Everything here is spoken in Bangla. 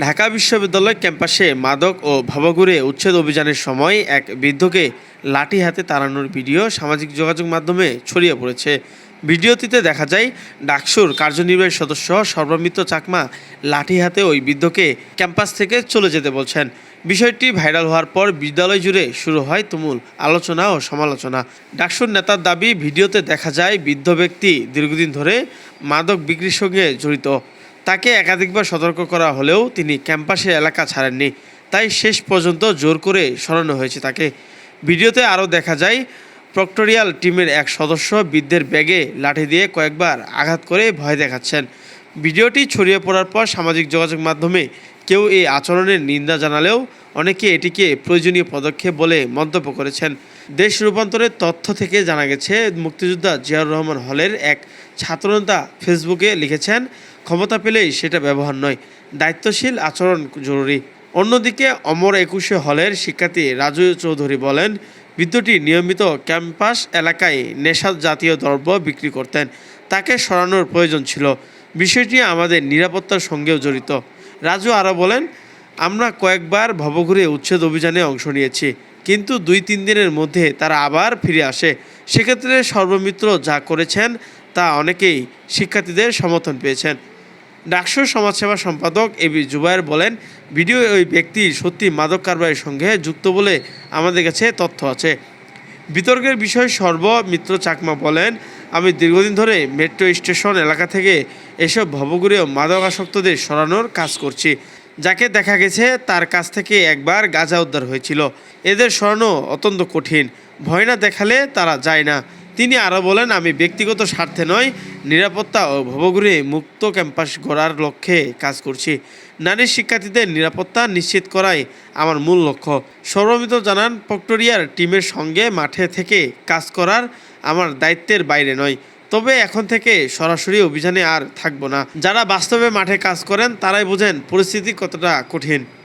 ঢাকা বিশ্ববিদ্যালয় ক্যাম্পাসে মাদক ও ভবঘুরে উচ্ছেদ অভিযানের সময় এক বৃদ্ধকে লাঠি হাতে তাড়ানোর ভিডিও সামাজিক যোগাযোগ মাধ্যমে ছড়িয়ে পড়েছে। ভিডিওটিতে দেখা যায়, ডাকসুর কার্যনির্বাহী সদস্য সর্বমিত্র চাকমা লাঠি হাতে ওই বৃদ্ধকে ক্যাম্পাস থেকে চলে যেতে বলছেন। বিষয়টি ভাইরাল হওয়ার পর বিদ্যালয় জুড়ে শুরু হয় তুমুল আলোচনা ও সমালোচনা। ডাকসুর নেতার দাবি, ভিডিওতে দেখা যায় বৃদ্ধ ব্যক্তি দীর্ঘদিন ধরে মাদক বিক্রির সঙ্গে জড়িত। তাকে একাধিকবার সতর্ক করা হলেও তিনি ক্যাম্পাসের এলাকা ছাড়েননি। তাই শেষ পর্যন্ত জোর করে সরানো হয়েছে তাকে। ভিডিওতে আরও দেখা যায়, প্রক্টোরিয়াল টিমের এক সদস্য বৃদ্ধের ব্যাগে লাঠি দিয়ে কয়েকবার আঘাত করে ভয় দেখাচ্ছেন। ভিডিওটি ছড়িয়ে পড়ার পর সামাজিক যোগাযোগ মাধ্যমে কেউ এই আচরণের নিন্দা জানালেও অনেকে এটিকে প্রয়োজনীয় পদক্ষেপ বলে মন্তব্য করেছেন। দেশ রূপান্তরের তথ্য থেকে জানা গেছে, মুক্তিযোদ্ধা জিয়াউর রহমান হলের এক ছাত্রনেতা ফেসবুকে লিখেছেন, ক্ষমতা পেলেই সেটা ব্যবহার নয়, দায়িত্বশীল আচরণ জরুরি। অন্যদিকে অমর একুশে হলের শিক্ষার্থী রাজু চৌধুরী বলেন বৃদ্ধটি নিয়মিত ক্যাম্পাস এলাকায় নেশা জাতীয় দ্রব্য বিক্রি করতেন, তাকে সরানোর প্রয়োজন ছিল। বিষয়টি আমাদের নিরাপত্তার সঙ্গেও জড়িত। রাজু আরও বলেন, আমরা কয়েকবার ভবঘুরে উচ্ছেদ অভিযানে অংশ নিয়েছি কিন্তু দুই তিন দিনের মধ্যে তারা আবার ফিরে আসে। সেক্ষেত্রে সর্বমিত্র যা করেছেন, তা অনেকেই শিক্ষার্থীদের সমর্থন পেয়েছেন। ডাকসুর সমাজসেবা সম্পাদক এবি জুবায়ের বলেন, ভিডিও ওই ব্যক্তি সত্যি মাদক কারবারের সঙ্গে যুক্ত বলে আমাদের কাছে তথ্য আছে। বিতর্কের বিষয় সর্বমিত্র চাকমা বলেন, আমি দীর্ঘদিন ধরে মেট্রো স্টেশন এলাকা থেকে এসব ভবঘুরে মাদকাসক্তদের সরানোর কাজ করছি। যাকে দেখা গেছে তার কাছ থেকে একবার গাঁজা উদ্ধার হয়েছিল। এদের সরানো অত্যন্ত কঠিন, ভয় না দেখালে তারা যায় না। তিনি আরও বলেন, আমি ব্যক্তিগত স্বার্থে নয়, নিরাপত্তা ও ভবঘুরে মুক্ত ক্যাম্পাস গড়ার লক্ষ্যে কাজ করছি। নারী শিক্ষার্থীদের নিরাপত্তা নিশ্চিত করাই আমার মূল লক্ষ্য। সৌরমিত জানান, প্রক্টোরিয়ার টিমের সঙ্গে মাঠে থেকে কাজ করার আমার দায়িত্বের বাইরে নয়। তবে এখন থেকে সরাসরি অভিযানে আর থাকব না। যারা বাস্তবে মাঠে কাজ করেন, তারাই বোঝেন পরিস্থিতি কতটা কঠিন।